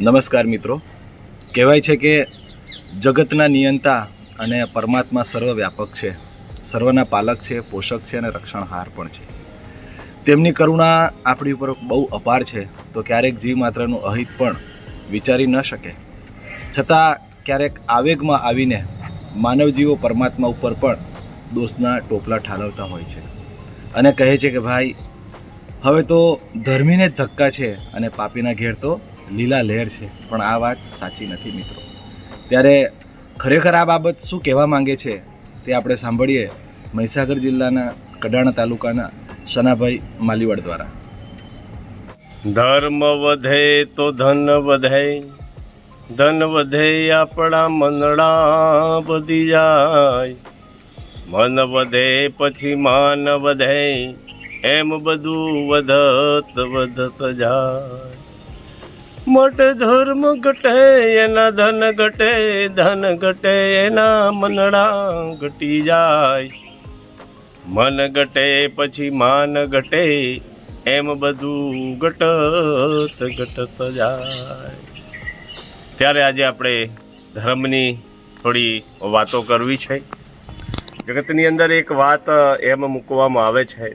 નમસ્કાર મિત્રો. કહેવાય છે કે જગતના નિયંતા અને પરમાત્મા સર્વવ્યાપક છે. સર્વના પાલક છે, પોષક છે અને રક્ષણહાર પણ છે. તેમની કરુણા આપણી ઉપર બહુ અપાર છે. તો ક્યારેક જીવ માત્રનું અહિત પણ વિચારી ન શકે. છતાં ક્યારેક આવેગમાં આવીને માનવજીવો પરમાત્મા ઉપર પણ દોષના ટોપલા ઠાલવતા હોય છે. અને કહે છે કે, ભાઈ, હવે તો ધર્મીને ધક્કા છે અને પાપીના ઘેર તો લીલા લહેર છે, પણ આ વાત સાચી નથી મિત્રો. ત્યારે ખરેખર આ બાબત શું કહેવા માંગે છે, તે આપણે સાંભળીએ મહીસાગર જિલ્લાના કડાણા તાલુકાના સનાભાઈ માલીવાડ દ્વારા. ધર્મ વધે તો ધન વધે ધન વધે આપણા મનડા વધી જાય. મન વધે પછી માન વધે, એમ બધું વધત વધત જાય. મોટે ધર્મ ઘટે, એના ધન ઘટે ધન ઘટે, એના મનડા ઘટી જાય. મન ઘટે પછી માન ઘટે, એમ બધું ઘટત ઘટત જાય. ત્યારે આજે આપણે ધર્મની થોડી વાતો કરવી છે. જગતની અંદર એક વાત એમ મૂકવામાં આવે છે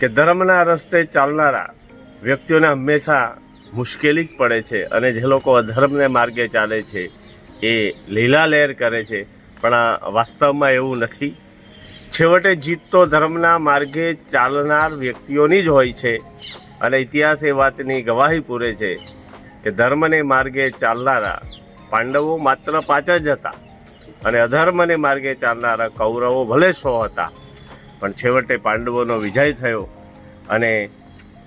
કે ધર્મના રસ્તે ચાલનારા વ્યક્તિઓને હંમેશા મુશ્કેલી જ પડે છે અને જે લોકો અધર્મને માર્ગે ચાલે છે એ લીલા લહેર કરે છે, પણ વાસ્તવમાં એવું નથી. છેવટે જીત તો ધર્મના માર્ગે ચાલનાર વ્યક્તિઓની જ હોય છે અને ઇતિહાસ એ વાતની ગવાહી પૂરે છે કે ધર્મને માર્ગે ચાલનારા પાંડવો માત્ર પાંચ જ હતા અને અધર્મને માર્ગે ચાલનારા કૌરવો ભલે સો હતા, પણ છેવટે પાંડવોનો વિજય થયો અને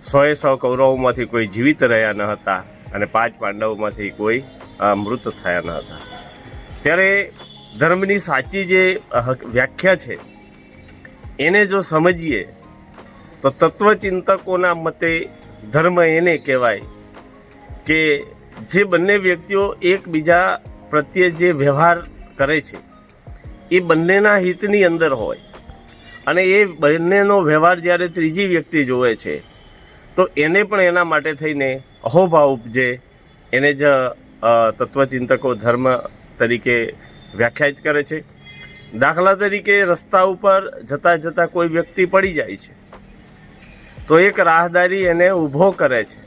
સોએ સો કૌરવોમાંથી કોઈ જીવિત રહ્યા ન હતા અને પાંચ પાંડવોમાંથી કોઈ મૃત થયા ન હતા. ત્યારે ધર્મની સાચી જે વ્યાખ્યા છે, એને જો સમજીએ, તો તત્વચિંતકોના મતે ધર્મ એને કહેવાય કે જે બંને વ્યક્તિઓ એકબીજા પ્રત્યે જે વ્યવહાર કરે છે, એ બંનેના હિતની અંદર હોય અને એ બંનેનો વ્યવહાર જ્યારે ત્રીજી વ્યક્તિ જોવે છે તો એને પણ એના માટે થઈને અહોભાવ ઉપજે એને જ તત્વચિંતકો ધર્મ તરીકે વ્યાખ્યાયિત કરે છે. દાખલા તરીકે રસ્તા ઉપર જતાં જતાં કોઈ વ્યક્તિ પડી જાય છે, તો એક રાહદારી એને ઊભો કરે છે.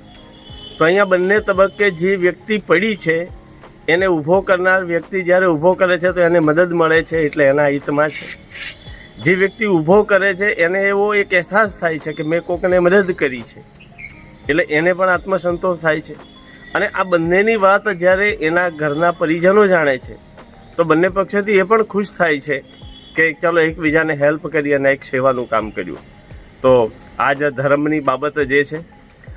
તો અહીંયા બંને તબક્કે જે વ્યક્તિ પડી છે, એને ઊભો કરનાર વ્યક્તિ જ્યારે ઊભો કરે છે તો એને મદદ મળે છે એટલે એના હિતમાં છે. જે વ્યક્તિ ઊભો કરે છે એને એવો એક અહેસાસ થાય છે કે મેં કોકને મદદ કરી છે. એટલે એને પણ આત્મસંતોષ થાય છે. અને આ બંનેની વાત જ્યારે એના ઘરના પરિજનો જાણે છે, તો બંને પક્ષેથી એ પણ ખુશ થાય છે કે ચાલો એકબીજાને હેલ્પ કરી અને એક સેવાનું કામ કર્યું. તો આ જ ધર્મની બાબત જે છે,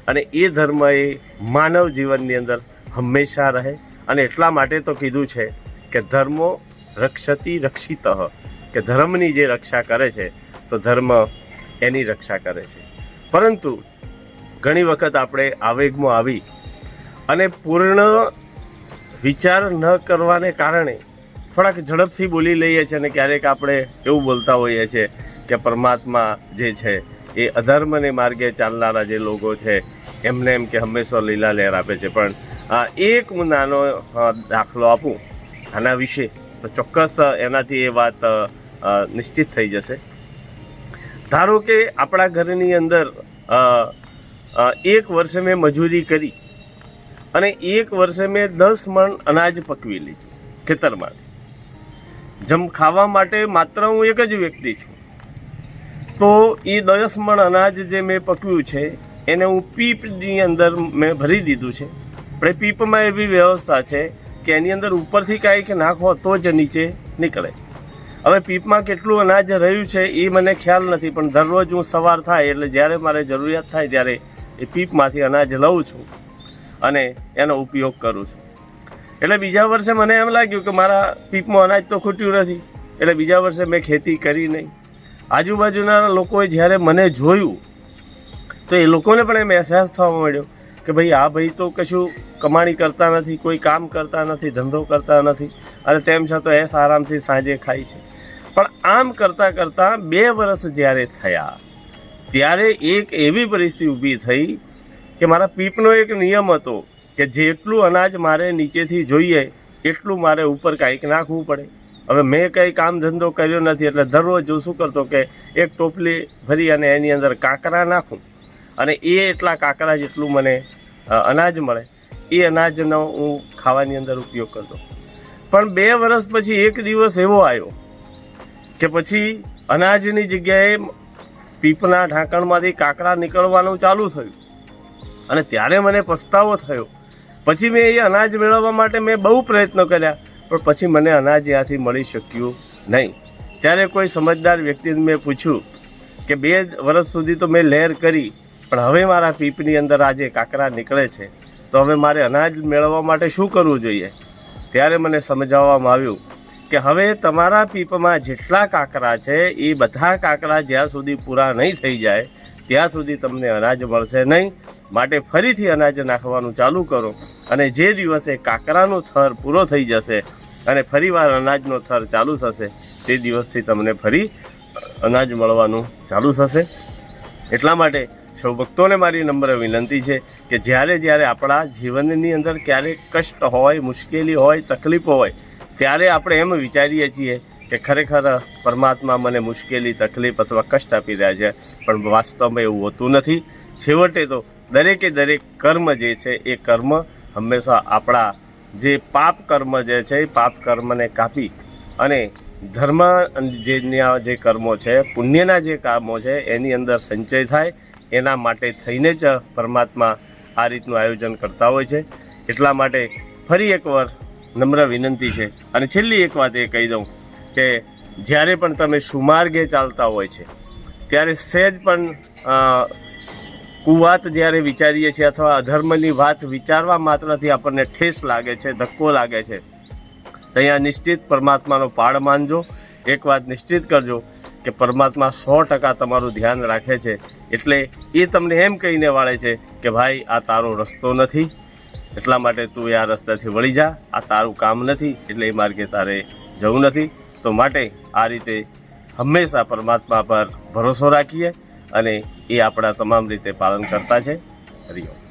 અને એ ધર્મ એ માનવ જીવનની અંદર હંમેશા રહે. અને એટલા માટે તો કીધું છે કે ધર્મો રક્ષતી રક્ષિત, કે ધર્મની જે રક્ષા કરે છે, તો ધર્મ એની રક્ષા કરે છે. પરંતુ ઘણી વખત આપણે આવેગમાં આવી અને પૂર્ણ વિચાર ન કરવાને કારણે થોડાક ઝડપથી બોલી લઈએ છીએ અને ક્યારેક આપણે એવું બોલતા હોઈએ છીએ કે પરમાત્મા જે છે એ અધર્મને માર્ગે ચાલનારા જે લોકો છે, એમને એમ કે હંમેશા લીલા લહેર આપે છે. પણ એક હું નાનો દાખલો આપું આના વિશે, તો ચોક્કસ એનાથી એ વાત નિશ્ચિત થઈ જશે. ધારો કે આપણા ઘરની અંદર એક વર્ષે મેં મજૂરી કરી અને એક વર્ષે મેં દસ મણ અનાજ પકવી લીધું ખેતરમાંથી. જમ ખાવા માટે માત્ર હું એક જ વ્યક્તિ છું. તો એ દસ મણ અનાજ જે મેં પકવ્યું છે, એને હું પીપની અંદર મેં ભરી દીધું છે. પણ પીપમાં એવી વ્યવસ્થા છે કે એની અંદર ઉપરથી કાંઈક નાખો તો જ નીચે નીકળે. હવે પીપમાં કેટલું અનાજ રહ્યું છે એ મને ખ્યાલ નથી, પણ દરરોજ હું સવાર થાય એટલે જ્યારે મારે જરૂરિયાત થાય ત્યારે એ પીપમાંથી અનાજ લઉં છું અને એનો ઉપયોગ કરું છું. એટલે બીજા વર્ષે મને એમ લાગ્યું કે મારા પીપમાં અનાજ તો ખૂટ્યું નથી. એટલે બીજા વર્ષે મેં ખેતી કરી નહીં. આજુબાજુના લોકોએ જ્યારે મને જોયું, તો એ લોકોને પણ એમ અહેસાસ થવા માંડ્યો કે ભાઈ, આ ભાઈ તો કશું કમાણી કરતા નથી, કોઈ કામ કરતા નથી, ધંધો કરતા નથી અને તેમ છતાં એ આરામથી સાંજે ખાય છે. પણ આમ કરતાં કરતાં બે વર્ષ જ્યારે થયા ત્યારે એક એવી પરિસ્થિતિ ઊભી થઈ કે મારા પીપનો એક નિયમ હતો કે જેટલું અનાજ મારે નીચેથી જોઈએ, એટલું મારે ઉપર કાંઈક નાખવું પડે. હવે મેં કંઈ કામ ધંધો કર્યો નથી, એટલે દરરોજ હું શું કરતો કે એક ટોપલી ભરી અને એની અંદર કાંકરા નાખું. અને એ એટલા કાંકરા જેટલું મને અનાજ મળે, એ અનાજનો હું ખાવાની અંદર ઉપયોગ કરતો. પણ બે વર્ષ પછી એક દિવસ એવો આવ્યો કે પછી અનાજની જગ્યાએ પીપના ઢાંકણમાંથી કાંકરા નીકળવાનું ચાલુ થયું. અને ત્યારે મને પસ્તાવો થયો. પછી મેં એ અનાજ મેળવવા માટે મેં બહુ પ્રયત્નો કર્યા, પણ પછી મને અનાજ ત્યાંથી મળી શક્યું નહીં. ત્યારે કોઈ સમજદાર વ્યક્તિને મેં પૂછ્યું કે બે વર્ષ સુધી તો મેં લહેર કરી, પણ હવે મારા પીપની અંદર આજે કાંકરા નીકળે છે. તો હવે મારે અનાજ મેળવવા માટે શું કરવું જોઈએ? ત્યારે મને સમજાવવામાં આવ્યું કે હવે તમારા પીપમાં જેટલા કાંકરા છે, એ બધા કાંકરા જ્યાં સુધી પૂરા નહીં થઈ જાય, ત્યાં સુધી તમને અનાજ મળશે નહીં. માટે ફરીથી અનાજ નાખવાનું ચાલુ કરો અને જે દિવસે કાંકરાનો થર પૂરો થઈ જશે અને ફરીવાર અનાજનો થર ચાલુ થશે, તે દિવસથી તમને ફરી અનાજ મળવાનું ચાલુ થશે. એટલા માટે સૌ ભક્તોને મારી નમ્ર વિનંતી છે કે જ્યારે જ્યારે આપણા જીવનની અંદર ક્યારેક કષ્ટ હોય, મુશ્કેલી હોય, તકલીફો હોય ત્યારે આપણે એમ વિચારીએ છીએ કે ખરેખર પરમાત્મા મને મુશ્કેલી, તકલીફ અથવા કષ્ટ આપી રહ્યા છે, પણ વાસ્તવમાં એવું હોતું નથી. છેવટે તો દરેકે દરેક કર્મ જે છે, એ કર્મ હંમેશા આપણા જે પાપ કર્મ જે છે, એ પાપ કર્મને કાપી અને ધર્મ જેના જે કર્મો છે, પુણ્યના જે કામો છે, એની અંદર સંચય થાય. એના માટે થઈને જ પરમાત્મા આ રીતનું આયોજન કરતા હોય છે. એટલા માટે ફરી એકવાર નમ્ર વિનંતી છે. અને છેલ્લી એક વાત એ કહી દઉં કે જ્યારે પણ તમે સુમાર્ગે ચાલતા હોય છે, ત્યારે સહેજ પણ કુવાત જ્યારે વિચારીએ છીએ અથવા અધર્મની વાત વિચારવા માત્રથી આપણને ઠેસ લાગે છે, ધક્કો લાગે છે અહીંયા નિશ્ચિત પરમાત્માનો પાડ માનજો. એક વાત નિશ્ચિત કરજો કે પરમાત્મા સો ટકા તમારું ધ્યાન રાખે છે. એટલે એ તમને એમ કહીને વાળે છે કે ભાઈ, આ તારો રસ્તો નથી. એટલા માટે તું આ રસ્તાથી વળી જા. આ તારું કામ નથી, એટલે એ માર્ગે તારે જવું નથી. તો માટે આ રીતે હંમેશા પરમાત્મા પર ભરોસો રાખીએ અને એ આપણા તમામ રીતે પાલન કરતા છે. હરિઓમ